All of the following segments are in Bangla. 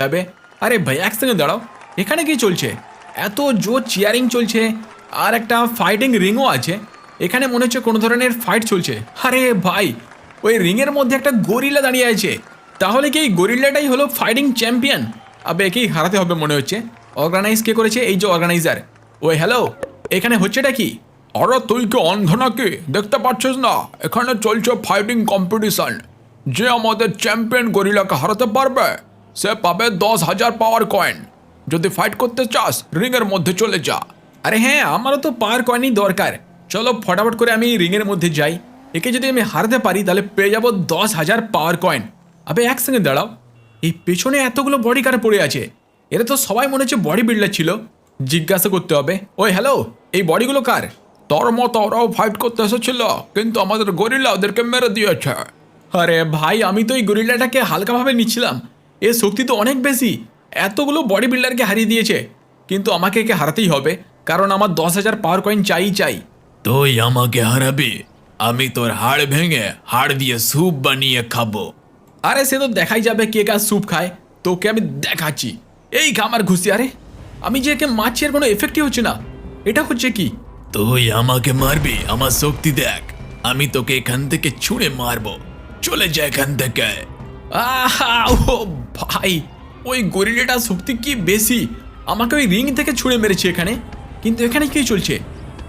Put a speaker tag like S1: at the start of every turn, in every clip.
S1: তবে আরে ভাই এক সেকেন্ড দাঁড়াও এখানে কি চলছে এত জোর চেয়ারিং চলছে আর একটা ফাইটিং রিংও আছে এখানে মনে হচ্ছে কোনো ধরনের ফাইট চলছে আরে ভাই ওই রিংয়ের মধ্যে একটা গরিলা দাঁড়িয়ে আছে তাহলে কি এই গরিল্লাটাই হলো ফাইটিং চ্যাম্পিয়ন আবে একেই হারাতে হবে মনে হচ্ছে অর্গানাইজ কে করেছে এই যে অর্গানাইজার ওই হ্যালো এখানে হচ্ছেটা কি আরে তুই কি অন্ধ নাকি দেখতে পাচ্ছিস না এখানে চলছে ফাইটিং কম্পিটিশন যে আমাদের চ্যাম্পিয়ন গরিলাকে হারাতে পারবে সে পাবে দশ হাজার পাওয়ার কয়েন যদি ফাইট করতে চাস রিংয়ের মধ্যে চলে যা। আরে হ্যাঁ আমারও তো পাওয়ার কয়েনই দরকার। চলো ফটাফট করে আমি রিংয়ের মধ্যে যাই। একে যদি আমি হারাতে পারি, তাহলে পেয়ে যাব দশ হাজার পাওয়ার কয়েন আবে, একসঙ্গে দাঁড়াও। এই পেছনে এতগুলো বডি কার পড়ে আছে। এরা তো সবাই মনে হচ্ছে বডি বিল্ডার ছিল। জিজ্ঞাসা করতে হবে, ওই হ্যালো এই বডিগুলো কার? তোর মতো ওরাও ফাইট করতে এসেছিল, কিন্তু আমাদের গরিলা ওদেরকে মেরে দিয়েছে। আরে ভাই, আমি তো এই গরিলাটাকে হালকাভাবে নিচ্ছিলাম। এর শক্তি তো অনেক বেশি। এতগুলো বডি বিল্ডারকে হারিয়ে দিয়েছে। কিন্তু আমাকে একে হারাতেই হবে কারণ আমার দশ হাজার পাওয়ার কয়েন চাই চাই।
S2: তুই আমাকে হারাবি আমি তোর হাড় ভেঙে হাড় দিয়ে স্যুপ বানিয়ে খাব।
S1: আরে সে তো দেখাই যাবে কে কার স্যুপ খায়। তোকে আমি দেখাচ্ছি। এই খামার ঘুষি আরে। আমি যে একে মারছি এর কোনো এফেক্টই হচ্ছে না। এটা হচ্ছে কি?
S2: তুই আমাকে মারবি আমার শক্তি দেখ। আমি তোকে এখান থেকে ছুঁড়ে মারবো। চলে যা এখান থেকে।
S1: ও ভাই, ওই গরিলাটার শক্তি কি বেশি? আমাকে ওই রিং থেকে ছুঁড়ে মেরেছে এখানে। কিন্তু এখানে কি চলছে?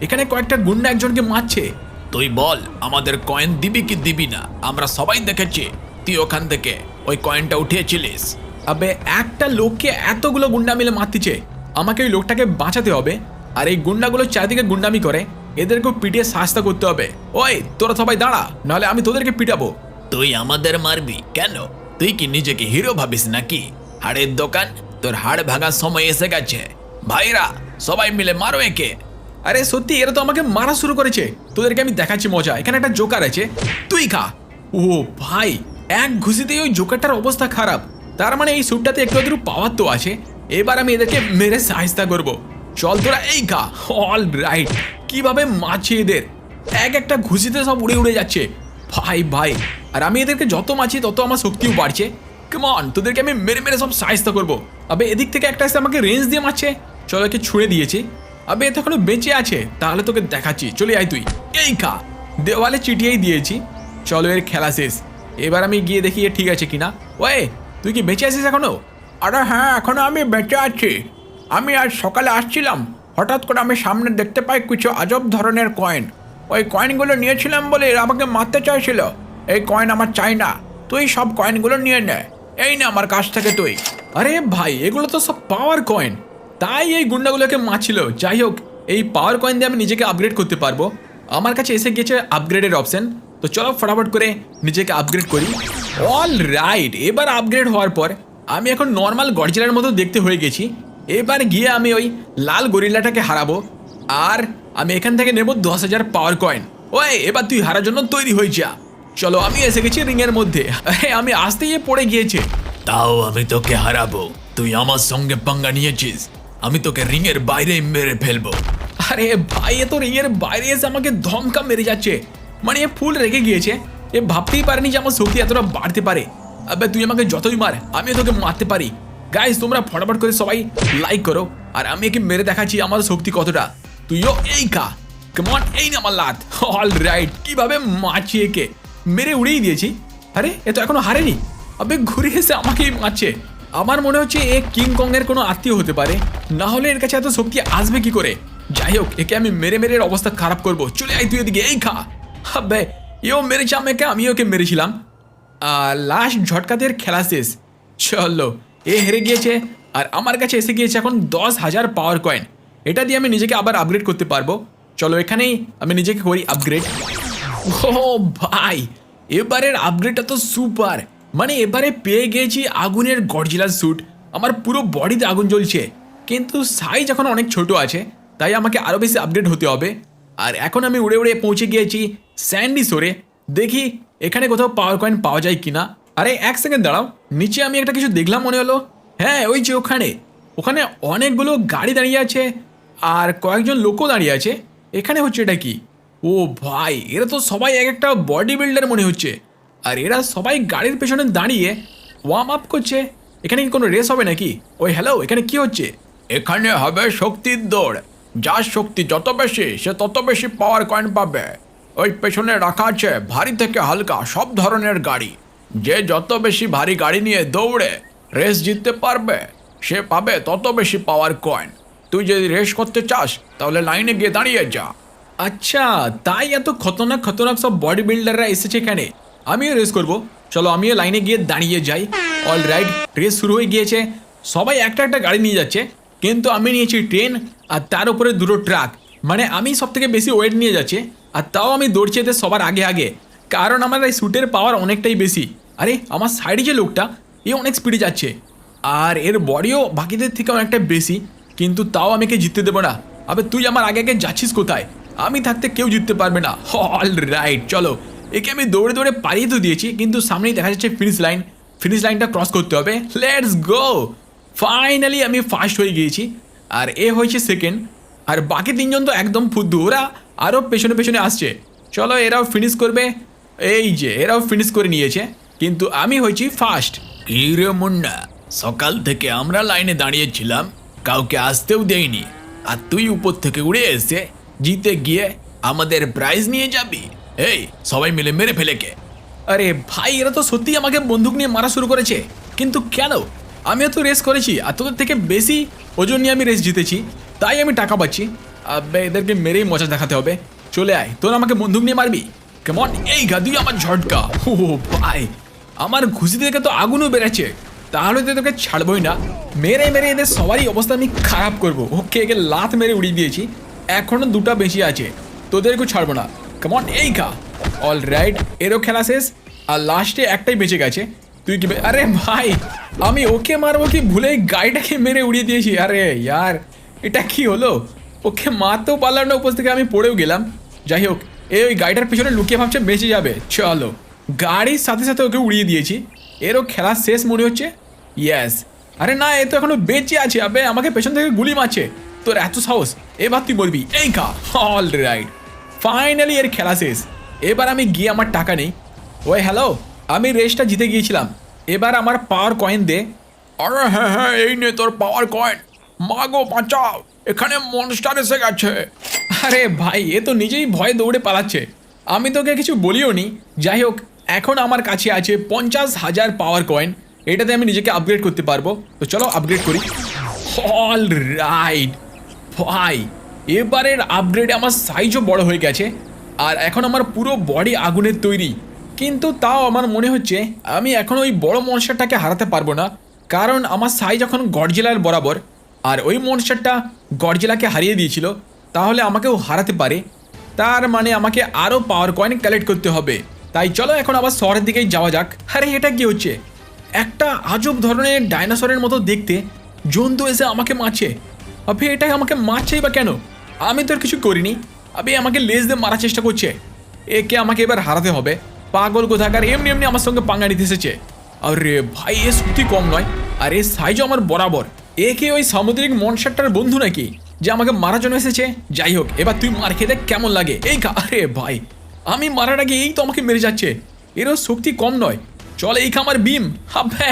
S1: এখানে কয়েকটা গুন্ডা একজনকে মারছে।
S2: তুই বল, আমাদের কয়েন দিবি কি দিবি না? আমরা সবাই দেখেছি, তুই ওখান থেকে ওই কয়েনটা উঠিয়েছিলিস।
S1: আবে, একটা লোককে এতগুলো গুন্ডা মিলে মারতিছে। আমাকে ওই লোকটাকে বাঁচাতে হবে। আর এই গুন্ডাগুলো চারিদিকে গুন্ডামি করে। এদেরকেও পিটিয়ে শাস্তা করতে হবে। ওই, তোরা সবাই দাঁড়া, নাহলে আমি তোদেরকে পিটাবো।
S2: তুই আমাদের মারবি? কেন? তুই কি নিজেকে হিরো ভাবিস নাকি? হাড়ের দোকান? তোর হাড় ভাঙার সময় এসে গেছে। ভাইরা, সবাই মিলে মারো একে।
S1: আরে সত্যি, এরা তো আমাকে মারা শুরু করেছে। তোদেরকে আমি দেখাচ্ছি মজা। এখানে একটা জোকার আছে। তুই খা। ও ভাই, এক ঘুষিতেই ওই জোকারটার অবস্থা খারাপ। তার মানে এই স্যুটটাতে একটু একটু পাওয়ার তো আছে। এবার আমি এদেরকে মেরে সাহিস্তা করব। চল তোরা এই খা। অল রাইট কীভাবে মাছি এদের? এক একটা ঘুষিতে সব উড়ে উড়ে যাচ্ছে। ভাই ভাই আর আমি এদেরকে যত মাছি তত আমার শক্তিও বাড়ছে। কেমন তোদেরকে আমি মেরে মেরে সব সাহায্যতা করব। আবে, এদিক থেকে একটা এসে আমাকে রেঞ্জ দিয়ে মারছে। চলো একে ছুঁড়ে দিয়েছি। আবে, এ তো বেঁচে আছে। তাহলে তোকে দেখাচ্ছি। চলে আয় তুই। এই খা। দেওয়ালে চিটিয়েই দিয়েছি। চলো এর খেলা শেষ। এবার আমি গিয়ে দেখি এ ঠিক আছে কিনা। ওয়ে, তুই কি বেঁচে আছিস এখনও? আরে হ্যাঁ এখনও আমি বেঁচে আছি। আমি আজ সকালে আসছিলাম। হঠাৎ করে আমি সামনে দেখতে পাই কিছু আজব ধরনের কয়েন ওই কয়েনগুলো নিয়েছিলাম বলে আমাকে মারতে চাইছিল। এই কয়েন আমার চাই না। তুই সব কয়েনগুলো নিয়ে নে। এই না আমার কাছ থেকে তুই। আরে ভাই, এগুলো তো সব পাওয়ার কয়েন তাই এই গুন্ডাগুলোকে মারছিল। যাই হোক, এই পাওয়ার কয়েন দিয়ে আমি নিজেকে আপগ্রেড করতে পারব। আমার কাছে এসে গেছে আপগ্রেডের অপশন তো চলো ফটাফট করে নিজেকে আপগ্রেড করি। অল রাইট এবার আপগ্রেড হওয়ার পর আমি এখন নর্মাল গডজিলার মতো দেখতে হয়ে গেছি। এবার গিয়ে আমি ওই লাল গরিল্লাটাকে হারাবো। আর আমি এখান থেকে নেব দশ হাজার পাওয়ার কয়েন ওই, এবার তুই হারার জন্য তৈরি হয়ে যা। চলো আমি এসে গেছি রিংয়ের মধ্যে। আমি আসতেই পড়ে গিয়েছে।
S2: তাও আমি তোকে হারাবো। তুই আমার সঙ্গে পাঙ্গা নিয়েছিস। আমি তোকে রিংয়ের বাইরে মেরে ফেলব।
S1: আরে ভাই এ তো রিংয়ের বাইরে এসে আমাকে ধমকা মেরে যাচ্ছে। মানে এ ফুল রেগে গিয়েছে। এ ভাবতেই পারেনি যে আমার শক্তি এতটা বাড়তে পারে। আবে তুই আমাকে যতই মার আমি তোকে মারতে পারি। গাইস তোমরা ফটাফট করে সবাই লাইক করো। আর আমি একে মেরে দেখাচ্ছি আমার শক্তি কতটা। তুইও এই খা। কেমন এই না আমার লাত অল রাইট কীভাবে মারছি একে? মেরে উড়িয়ে দিয়েছি। আরে, এ তো এখনও হারেনি। আবে ঘুরে এসে আমাকেই মারছে। আমার মনে হচ্ছে এ কিং কং এর কোনো আত্মীয় হতে পারে। না হলে এর কাছে এত শক্তি আসবে কি করে? যাই হোক, একে আমি মেরে মেরে অবস্থা খারাপ করব। চলে আয় তুই এদিকে, এই খা। হবে এও মেরেছে আমাকে আমি ওকে মেরেছিলাম। লাস্ট ঝটকাতে এর খেলা শেষ। চলো, এ হেরে গিয়েছে, আর আমার কাছে এসে গিয়েছে এখন দশ হাজার পাওয়ার কয়েন এটা দিয়ে আমি নিজেকে আবার আপগ্রেড করতে পারব। চলো, এখানেই আমি নিজেকে করি আপগ্রেড ও ভাই এবারের আপগ্রেডটা তো সুপার মানে এবারে পেয়ে গিয়েছি আগুনের গডজিলার স্যুট আমার পুরো বডিতে আগুন জ্বলছে। কিন্তু সাইজ এখন অনেক ছোট আছে, তাই আমাকে আরও বেশি আপগ্রেড হতে হবে। আর এখন আমি উড়ে উড়ে পৌঁছে গিয়েছি স্যান্ডি সোরে দেখি, এখানে কোথাও পাওয়ার কয়েন পাওয়া যায় কিনা? আরে, এক সেকেন্ড দাঁড়াও। নিচে আমি একটা কিছু দেখলাম, মনে হলো। হ্যাঁ ওই যে ওখানে। ওখানে অনেকগুলো গাড়ি দাঁড়িয়ে আছে। আর কয়েকজন লোকও দাঁড়িয়ে আছে। এখানে হচ্ছে এটা কি? ও ভাই, এরা তো সবাই এক একটা বডি বিল্ডার মনে হচ্ছে। আর এরা সবাই গাড়ির পেছনে দাঁড়িয়ে ওয়ার্ম আপ করছে। এখানে কি কোনো রেস হবে নাকি? ওই হ্যালো এখানে কি হচ্ছে?
S2: এখানে হবে শক্তির দৌড়। যার শক্তি যত বেশি, সে তত বেশি পাওয়ার কয়েন পাবে। ওই পেছনে রাখা আছে ভারী থেকে হালকা, সব ধরনের গাড়ি। যে যত বেশি ভারী গাড়ি নিয়ে দৌড়ে রেস জিততে পারবে, সে পাবে তত বেশি পাওয়ার কয়েন তুই যদি রেস করতে চাস, তাহলে লাইনে গিয়ে দাঁড়িয়ে যা।
S1: আচ্ছা তাই এত খতরনাক খতরনাক সব বডি বিল্ডাররা এসেছে এখানে। আমিও রেস করব। চলো, আমিও লাইনে গিয়ে দাঁড়িয়ে যাই। অল রাইট রেস শুরু হয়ে গিয়েছে। সবাই একটা একটা গাড়ি নিয়ে যাচ্ছে। কিন্তু আমি নিয়েছি ট্রেন আর তার উপরে দুটো ট্রাক মানে আমি সব থেকে বেশি ওয়েট নিয়ে যাচ্ছে, আর তাও আমি দৌড়ছি এতে সবার আগে আগে। কারণ আমার এই স্যুটের পাওয়ার অনেকটাই বেশি। আরে, আমার সাইডে যে লোকটা, এ অনেক স্পিডে যাচ্ছে। আর এর বডিও বাকিদের থেকে অনেকটা বেশি, কিন্তু তাও আমি একে জিততে দেবো না। আবে, তুই আমার আগে আগে যাচ্ছিস কোথায়? আমি থাকতে কেউ জিততে পারবে না। অল রাইট চলো। একে আমি দৌড়ে দৌড়ে পারিয়ে তো দিয়েছি, কিন্তু সামনেই দেখা যাচ্ছে ফিনিশ লাইন ফিনিশ লাইনটা ক্রস করতে হবে। লেটস গো ফাইনালি আমি ফার্স্ট হয়ে গিয়েছি, আর এ হয়েছে সেকেন্ড আর বাকি তিনজন তো একদম ফুদ্দু, ওরা আরও পেছনে পেছনে আসছে। চলো, এরাও ফিনিশ করবে। এই যে, এরাও ফিনিশ করে নিয়েছে, কিন্তু আমি হয়েছি ফার্স্ট
S2: কি রে মুন্না, সকাল থেকে আমরা লাইনে দাঁড়িয়েছিলাম কাউকে আসতেও দেয়নি আর তুই উপর থেকে উড়ে এসে জিতে গিয়ে আমাদের প্রাইজ নিয়ে যাবি। এই, সবাই মিলে মেরে ফেলে কে?
S1: আরে ভাই, এরা তো সত্যি আমাকে বন্দুক নিয়ে মারা শুরু করেছে। কিন্তু কেন? আমিও তো রেস করেছি আর তোদের থেকে বেশি ওজন নিয়ে আমি রেস জিতেছি, তাই আমি টাকা পাচ্ছি। এদেরকে মেরেই মজা দেখাতে হবে। চলে আয়, তোর আমাকে বন্দুক নিয়ে মারবি। কেমন এই গাদুই আমার ঝটকা। ও ভাই, আমার ঘুষি থেকে তো আগুনও বেড়েছে তাহলে তো তোকে ছাড়বই না। মেরে মেরে এদের সবারই অবস্থা আমি খারাপ করব। ওকে, একে লাত মেরে উড়িয়ে দিয়েছি। এখনও দুটা বেশি আছে। তোদেরকেও ছাড়বো না। কেমন এই খা। অল রাইট এরও খেলা শেষ। আর লাস্টে একটাই বেঁচে গেছে। তুই কি আরে ভাই, আমি ওকে মারবো কি ভুলে গাড়িটাকে মেরে উড়িয়ে দিয়েছি? আরে ইয়ার, এটা কি হলো? ওকে মারতেও পারলাম না, উপর থেকে আমি পড়েও গেলাম। যাই হোক, এ ওই গাড়িটার পিছনে লুকিয়ে ভাবছে বেঁচে যাবে। চলো, গাড়ির সাথে সাথে ওকে উড়িয়ে দিয়েছি। এরও খেলা শেষ মনে হচ্ছে? ইয়াস আরে না, এ তো এখনও বেঁচে আছে। আবে, আমাকে পেছন থেকে গুলি মারছে। তোর এত সাহস? এবার তুই বলবি, এই খা অল রাইট ফাইনালি এর খেলা শেষ। এবার আমি গিয়ে আমার টাকা নেই। ওই হ্যালো আমি রেসটা জিতে গিয়েছিলাম। এবার আমার পাওয়ার কয়েন দে।
S2: আরে হ্যাঁ হ্যাঁ এই নে তোর পাওয়ার কয়েন মাগো, বাঁচাও, এখানে মনস্টার এসে গেছে।
S1: আরে ভাই, এ তো নিজেই ভয়ে দৌড়ে পালাচ্ছে। আমি তোকে কিছু বলিও নি। যাই হোক, এখন আমার কাছে আছে পঞ্চাশ হাজার পাওয়ার কয়েন এটাতে আমি নিজেকে আপগ্রেড করতে পারব। তো চলো আপগ্রেড করি। অল রাইট ভাই, এবারের আপগ্রেডে আমার সাইজও বড় হয়ে গেছে। আর এখন আমার পুরো বডি আগুনের তৈরি। কিন্তু তাও আমার মনে হচ্ছে আমি এখন ওই বড় মনস্টারটাকে হারাতে পারব না। কারণ আমার সাইজ এখন গডজেলার বরাবর। আর ওই মনস্টারটা গডজেলাকে হারিয়ে দিয়েছিল। তাহলে আমাকেও হারাতে পারে। তার মানে আমাকে আরও পাওয়ার কয়েন কালেক্ট করতে হবে। তাই চলো এখন আবার শহরের দিকেই যাওয়া যাক। আরে, এটা কি হচ্ছে? একটা আজব ধরনের ডাইনোসরের মতো দেখতে। জন্তু এসে আমাকে মারছে। আবে এটাই আমাকে মারছেই বা কেন আমি তো আর কিছু করিনি আবে আমাকে লেজ দিয়ে মারার চেষ্টা করছে একে আমাকে এবার হারাতে হবে পাগল কোথাকার এমনি এমনি আমার সঙ্গে পাঙ্গা নিতে এসেছে আরে ভাই এ সত্যি কম নয় আর এর সাইজও আমার বরাবর এ কি ওই সামুদ্রিক মনসারটার বন্ধু নাকি যে আমাকে মারার জন্য এসেছে যাই হোক এবার তুই মার খেতে কেমন লাগে এই আরে ভাই আমি মারার আগে এই তো আমাকে মেরে যাচ্ছে এরও শক্তি কম নয় চল এই খামার বিম হবে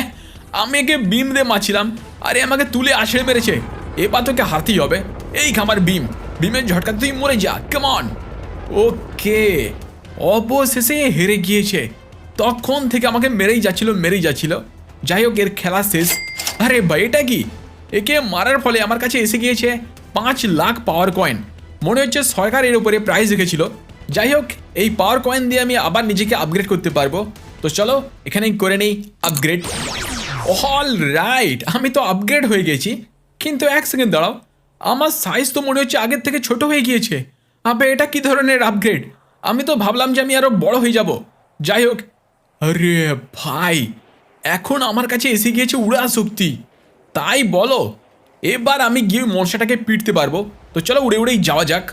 S1: আমি একে বিম দিয়ে মারছিলাম আরে আমাকে তুলে আছড়ে মেরেছে এবার তোকে হারতেই হবে। এই খামার বিম বিমের ঝটকা তুই মরে যা। কেমন ওকে। অবশেষে হেরে গিয়েছে। তখন থেকে আমাকে মেরেই যাচ্ছিল মেরেই যাচ্ছিল। যাই হোক, এর খেলা শেষ। আরে ভাই, এটা কি? একে মারার ফলে আমার কাছে এসে গিয়েছে পাঁচ লাখ পাওয়ার কয়েন মনে হচ্ছে সরকার এর উপরে প্রাইজ রেখেছিল। যাই হোক, এই পাওয়ার কয়েন দিয়ে আমি আবার নিজেকে আপগ্রেড করতে পারব। তো চলো, এখানেই করে নেই আপগ্রেড অল রাইট আমি তো আপগ্রেড হয়ে গেছি। কিন্তু এক সেকেন্ড দাঁড়াও। আমার সাইজ তো মনে হচ্ছে আগের থেকে ছোট হয়ে গিয়েছে। আবে, এটা কি ধরনের আপগ্রেড আমি তো ভাবলাম যে আমি আরও বড় হয়ে যাব। যাই হোক। আরে ভাই, এখন আমার কাছে এসে গিয়েছে উড়া শক্তি। তাই বলো, এবার আমি গিয়ে মনসাটাকে পিটতে পারব। তো চলো উড়ে উড়েই যাওয়া যাক।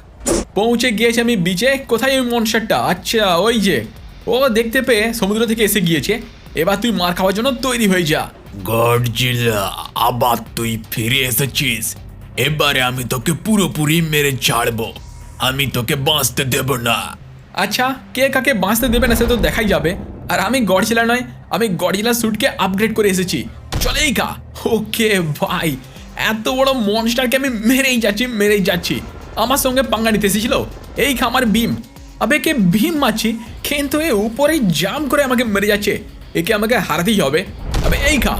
S1: পৌঁছে গিয়েছে আমি বিচে কোথায় ওই মনসারটা? আচ্ছা ওই যে। ও দেখতে পেয়ে সমুদ্র থেকে এসে গিয়েছে। এবার তুই মার খাওয়ার জন্য তৈরি হয়ে যা।
S2: গডজিলা আবার তুই ফিরে এসেছিস। এবারে আমি তোকে পুরোপুরি মেরে ছাড়বো। আমি তোকে বাঁচতে দেব না।
S1: আচ্ছা কে কাকে বাঁচতে দেবে না সে তো দেখাই যাবে। আর আমি গডজিলা নয়, আমি গডজিলা স্যুটকে আপগ্রেড করে এসেছি। চলে এই খা ওকে, ভাই, এত বড় মনস্টারকে আমি মেরেই যাচ্ছি মেরেই যাচ্ছি। আমার সঙ্গে পাঙ্গা নিতে এসেছিল। এই খা আমার ভীম। আবে কে ভীম মারছি কিন্তু এ উপরেই জাম্প করে আমাকে মেরে যাচ্ছে। একে আমাকে হারাতেই হবে। আবে, এই খা।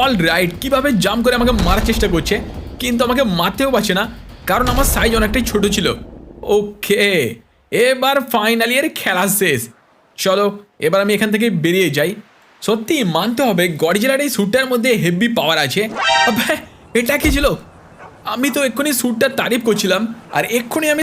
S1: অল রাইট কীভাবে জাম্প করে আমাকে মারার চেষ্টা করছে? কিন্তু আমাকে মারতেও পারছে না, কারণ আমার সাইজ অনেকটাই ছোট ছিল। ওকে এবার ফাইনালি এর খেলা শেষ। চলো, এবার আমি এখান থেকে বেরিয়ে যাই। সত্যি, মানতে হবে গডজিলার এই স্যুটটার মধ্যে হেভি পাওয়ার আছে। এটা কি ছিল? আমি তো এক্ষুনি স্যুটটার তারিফ করছিলাম, আর এক্ষুনি আমি